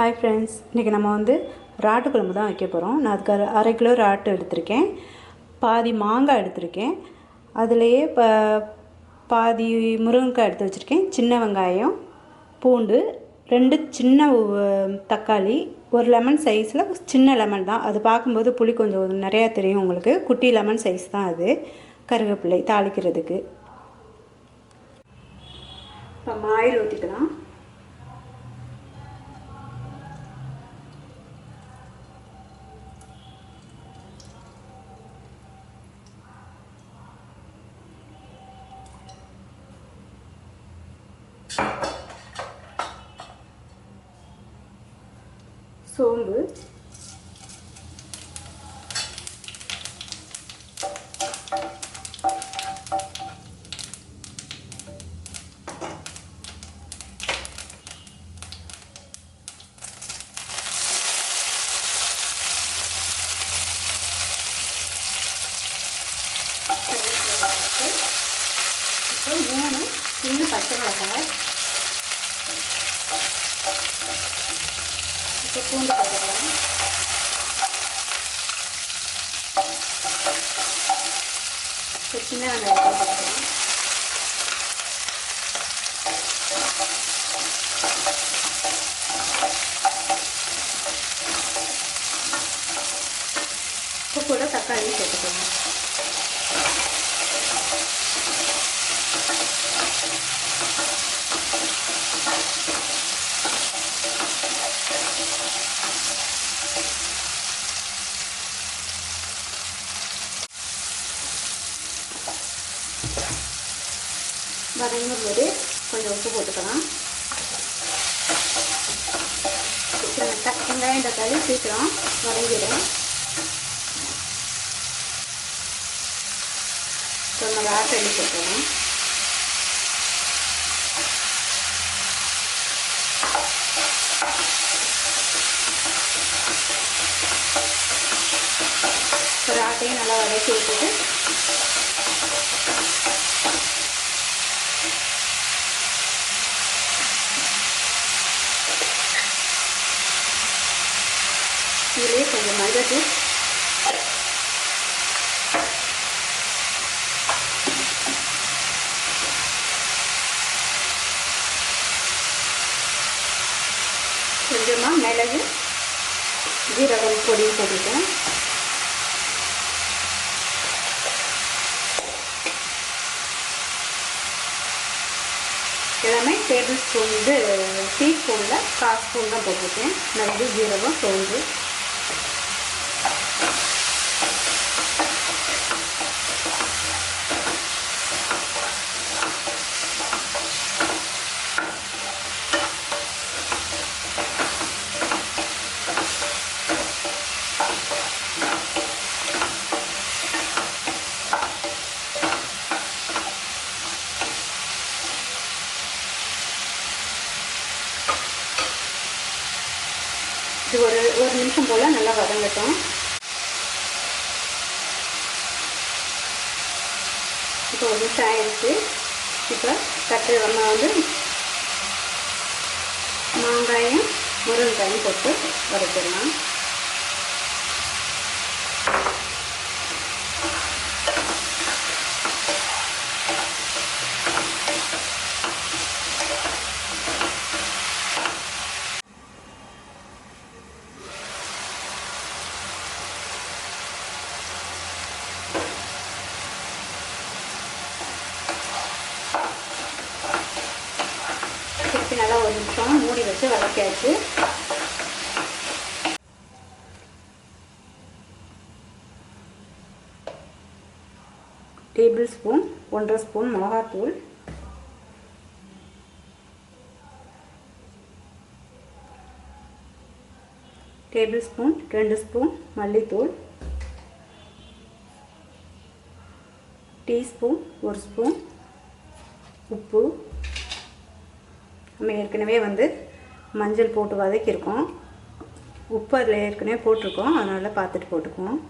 Hi friends இன்றைக்கி நம்ம வந்து ராட்டு குழம்பு தான் வைக்க போகிறோம் நான் அதுக்கு அரை கிலோ ராட்டு எடுத்திருக்கேன். பாதி மாங்காய் எடுத்திருக்கேன். அதுலேயே ப பாதி முருங்கைக்காய் எடுத்து வச்சுருக்கேன். சின்ன வெங்காயம் பூண்டு ரெண்டு சின்ன தக்காளி ஒரு லெமன் சைஸில் சின்ன லெமன் தான். அது பார்க்கும்போது புளி கொஞ்சம் நிறையா தெரியும் உங்களுக்கு. குட்டி லெமன் சைஸ் தான் அது. கருவேப்பிலை தாளிக்கிறதுக்கு. இப்போ ஆயில் ஊற்றிக்கலாம் சோம்பு. இப்போ மூணு சின்ன பச்சை மிளகாய். இப்போ பூண்டு போட்டுக்கலாம் இப்போ சின்ன வெங்காயத்தை போட்டுக்கலாம் இப்போ கூட தக்காளி சேர்த்துக்கலாம் வதங்கும் போது கொஞ்சம் உப்பு போட்டுக்கலாம். வெங்காயம் தக்காளி சீக்கிரம் வதங்கிடும். இப்போ நம்ம ஆட்டடி போட்டுக்கலாம் ஒரு ஆட்டையும் நல்லா வதக்கி விட்டுட்டு இதிலே கொஞ்சம் கொஞ்சமாக மிளகு ஜீரகம் பொடி போட்டுருக்கேன் எல்லாமே டேபிள் ஸ்பூன் இது டீஸ்பூனில் கால் ஸ்பூன் தான் போட்டிருக்கேன். மிளகு ஜீரகம் சோம்பு. இது ஒரு ஒரு நிமிஷம் போல் நல்லா வதங்கட்டும். இப்போ ஒரு நிமிஷம் ஆயிடுச்சு. இப்போ கட்டு நம்ம வந்து மாங்காயும் முருங்கைக்காயும் போட்டு வதக்கிடலாம் நல்லா மூடி வச்சு வதக்கியாச்சு. டேபிள் ஸ்பூன் ஒன்றரை ஸ்பூன் மிளகாத்தூள். டேபிள் ஸ்பூன் ரெண்டு ஸ்பூன் மல்லித்தூள். டீஸ்பூன் ஒரு ஸ்பூன் உப்பு. நம்ம ஏற்கனவே வந்து மஞ்சள் போட்டு வதக்கியிருக்கோம். உப்பு அதில் ஏற்கனவே போட்டிருக்கோம். அதனால் பார்த்துட்டு போட்டுக்குவோம்.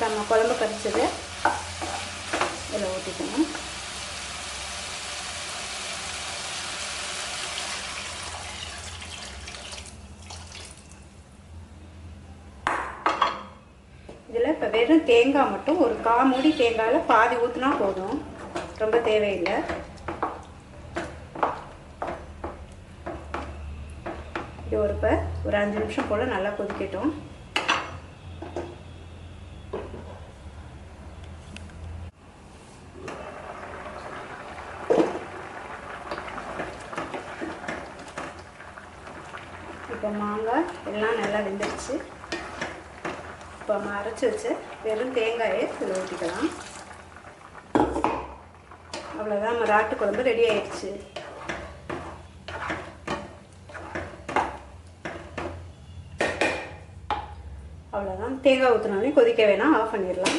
நம்ம குழம்பு கரைச்சதை இதில் ஊற்றிக்கணும். வெறும் தேங்காய் மட்டும் ஒரு கா மூடி தேங்காயில் பாதி ஊற்றினா போதும். ரொம்ப தேவையில்லை. இது ஒரு இப்போ ஒரு அஞ்சு நிமிஷம் போல் நல்லா கொதிக்கட்டும். இப்போ மாங்காய் எல்லாம் நல்லா வெந்துருச்சு. இப்போ நம்ம அரைச்சி வச்சு வெறும் தேங்காயை இதில் ஊற்றிக்கலாம் அவ்வளோதான் நம்ம ராட்டு குழம்பு ரெடி ஆயிடுச்சு அவ்வளோதான் தேங்காய் ஊற்றினோடனே கொதிக்க வேணாம் ஆஃப் பண்ணிடலாம்